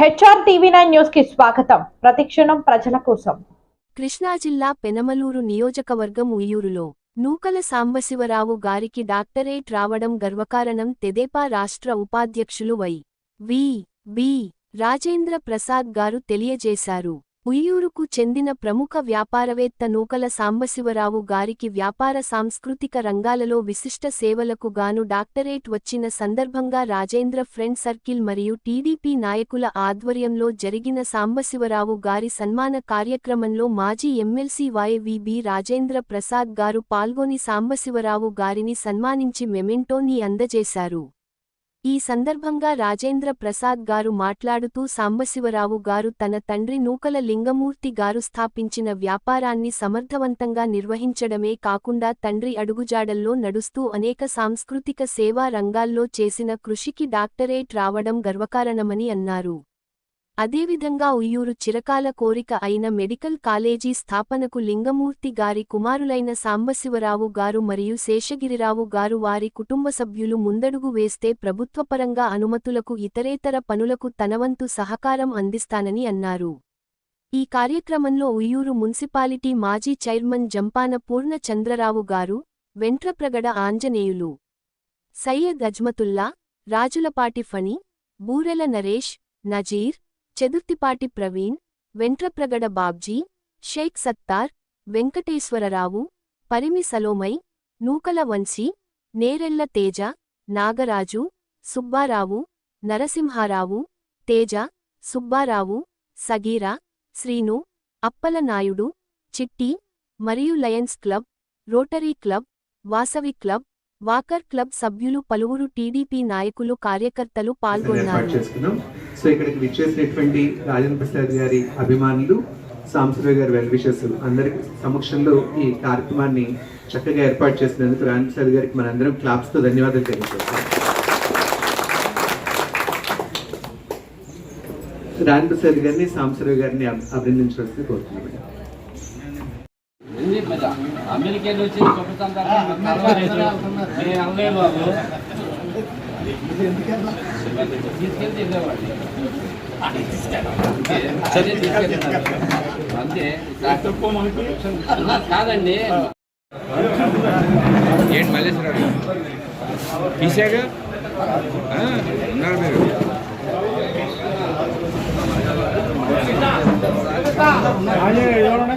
HR TV nine న్యూస్కి స్వాగతం. ప్రతిక్షణం ప్రజల కోసం. కృష్ణా జిల్లా పెనమలూరు నియోజకవర్గం ఉయ్యూరులో నూకల సాంబశివరావు గారికి డాక్టరేట్ రావడం గర్వకారణం తెదేపా రాష్ట్ర ఉపాధ్యక్షులు Y V B Rajendra Prasad garu తెలియజేశారు. ఉయ్యూరుకు చెందిన ప్రముఖ వ్యాపారవేత్త నూకల సాంబశివరావు గారికి వ్యాపార సాంస్కృతిక రంగాలలో విశిష్ట సేవలకు గాను డాక్టరేట్ వచ్చిన సందర్భంగా రాజేంద్ర ఫ్రెండ్ సర్కిల్ మరియు టీడీపీ నాయకుల ఆధ్వర్యంలో జరిగిన సాంబశివరావు గారి సన్మాన కార్యక్రమంలో మాజీ ఎమ్మెల్సీ వైవిబి రాజేంద్ర ప్రసాద్ గారు పాల్గొని సాంబశివరావు గారిని సన్మానించి మెమెంటోని అందజేశారు. ఈ సందర్భంగా రాజేంద్ర ప్రసాద్ గారు మాట్లాడుతూ సాంబశివరావు గారు తన తండ్రి నూకల లింగమూర్తి గారు స్థాపించిన వ్యాపారాన్ని సమర్థవంతంగా నిర్వహించడమే కాకుండా తండ్రి అడుగుజాడల్లో నడుస్తూ అనేక సాంస్కృతిక సేవా రంగాల్లో చేసిన కృషికి డాక్టరేట్ రావడం గర్వకారణమని అన్నారు. అదేవిధంగా ఉయ్యూరు చిరకాల కోరిక అయిన మెడికల్ కాలేజీ స్థాపనకు లింగమూర్తి గారి కుమారులైన సాంబశివరావు గారు మరియు శేషగిరిరావు గారు వారి కుటుంబ సభ్యులు ముందడుగు వేస్తే ప్రభుత్వపరంగా అనుమతులకు ఇతరేతర పనులకు తనవంతు సహకారం అందిస్తానని అన్నారు. ఈ కార్యక్రమంలో ఉయ్యూరు మున్సిపాలిటీ మాజీ చైర్మన్ జంపాన పూర్ణ చంద్రరావు గారు వెంట్రప్రగడ ఆంజనేయులు సయ్యద్ అజ్మతుల్లా రాజులపాటి ఫణి బూరెల నరేష్ నజీర్ చెదుర్తిపాటి ప్రవీణ్ వెంట్రప్రగడ బాబ్జీ షేక్ సత్తార్ వెంకటేశ్వరరావు పరిమి సలోమై నూకల వంశీ నేరెళ్ళ తేజ నాగరాజు సుబ్బారావు నరసింహారావు తేజ సుబ్బారావు సగీరా శ్రీను అప్పలనాయుడు చిట్టి మరియు lions club rotary club Vasavi club walker club సభ్యులు పలువురు టీడీపీ నాయకులు కార్యకర్తలు పాల్గొన్నారు. సో ఇక్కడికి విచ్చేసినటువంటి రాజేంద్ర ప్రసాద్ గారి అభిమానులు సాంసరావు గారి వెల్ విషెస్ అందరి సమక్షంలో ఈ కార్యక్రమాన్ని చక్కగా ఏర్పాటు చేసినందుకు రాజేంద్ర ప్రసాద్ గారికి మనందరం క్లాప్స్తో ధన్యవాదాలు తెలియజేస్తాం రాజేంద్ర ప్రసాద్ గారిని సాంసరావు గారిని అభి- అభినందించవలసింది కోరుతున్నాం అమెరికా నుంచి నేను అనలేదు బాబు అంతే కాదండి ఏంటి మల్లేశ్వరరావు తీసాగా ఉన్నారు మీరు ఎవరన్నా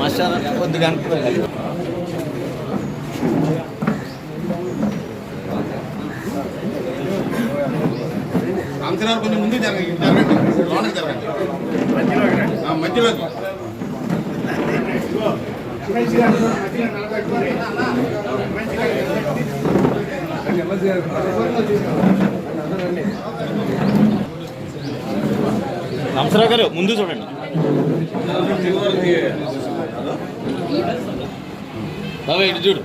మసాలా కొద్దిగా అనుకోవాలి అంతరాలు కొంచెం ముందు జరగండి జరగండి లోనకి జరగండి. ఆ, మధ్యలోకి. హంసరావు గారు ముందు చూడండి బాబా ఇటు చూడు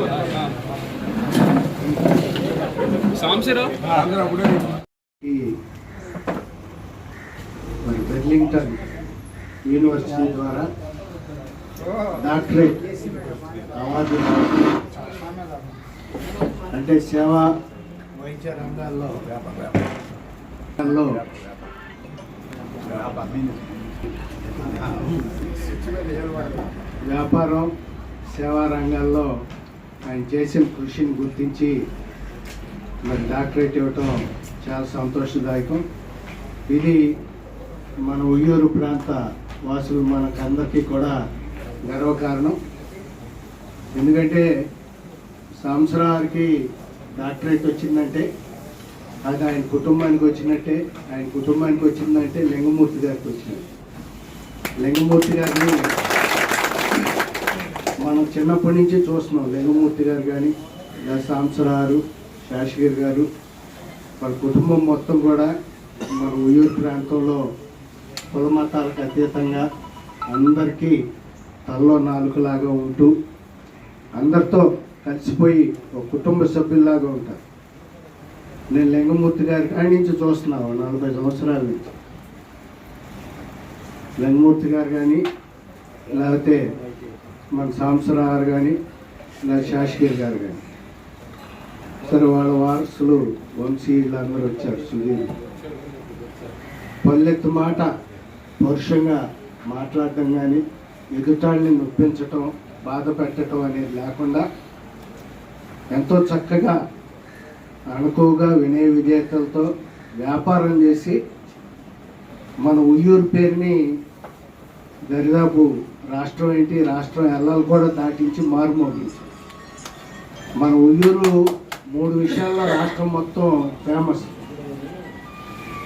ఈ మరి బెర్లింగ్టన్ యూనివర్సిటీ ద్వారా డాక్టరేట్ అవార్డు అంటే సేవా వైద్య రంగాల్లో రంగాల్లో వ్యాపారం సేవా రంగాల్లో ఆయన చేసిన కృషిని గుర్తించి మరి డాక్టరేట్ ఇవ్వటం చాలా సంతోషదాయకం. ఇది మన ఉయ్యూరు ప్రాంత వాసులు మనకందరికీ కూడా గర్వకారణం. ఎందుకంటే సంవత్సరానికి డాక్టరేట్ వచ్చిందంటే అది ఆయన కుటుంబానికి వచ్చినట్టే ఆయన కుటుంబానికి వచ్చిందంటే లింగమూర్తి గారికి వచ్చినట్టు లింగమూర్తి గారిని మనం చిన్నప్పటి నుంచి చూస్తున్నాం లింగమూర్తి గారు కానీ లేదా శాషగిరి గారు వాళ్ళ కుటుంబం మొత్తం కూడా మన ఉయ్యూరు ప్రాంతంలో కుల మతాలకు అతీతంగా అందరికీ తల్లో నాలుగులాగా ఉంటూ అందరితో కలిసిపోయి ఒక కుటుంబ సభ్యుల్లాగా ఉంటారు. నేను లింగమూర్తి గారి కాడి నుంచి చూస్తున్నాను నలభై సంవత్సరాల నుంచి. లింగమూర్తి గారు కానీ లేకపోతే మన సాంసరారు కానీ లేదా శాషగిరి గారు కానీ సరే వాళ్ళ వారసులు వంశీయులందరూ వచ్చారు సుధీర్. పల్లెత్తు మాట పరుషంగా మాట్లాడటం కానీ ఎదుటాళ్ళని నొప్పించటం బాధ పెట్టడం అనేది లేకుండా ఎంతో చక్కగా అనుకోగా వినయ విధేయతలతో వ్యాపారం చేసి మన ఉయ్యూరు పేరుని దరిదాపు రాష్ట్రం ఏంటి? రాష్ట్రం ఎల్లలు కూడా దాటించి మారుమోగించారు మన ఉయ్యూరు మూడు విషయాల్లో రాష్ట్రం మొత్తం ఫేమస్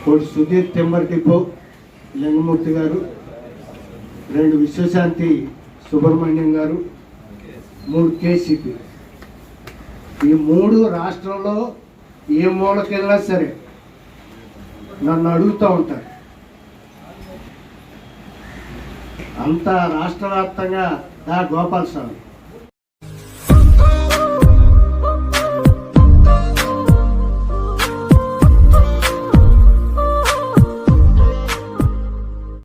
ఒకటి సుధీర్ టెంబర్ డిపో లింగమూర్తి గారు. రెండు విశ్వశాంతి సుబ్రహ్మణ్యం గారు. మూడు కేసీపీ. ఈ మూడు రాష్ట్రంలో ఏ మూలకెళ్ళినా సరే నన్ను అడుగుతూ ఉంటారు. అంత రాష్ట్ర వ్యాప్తంగా దా గోపాలస్వామి.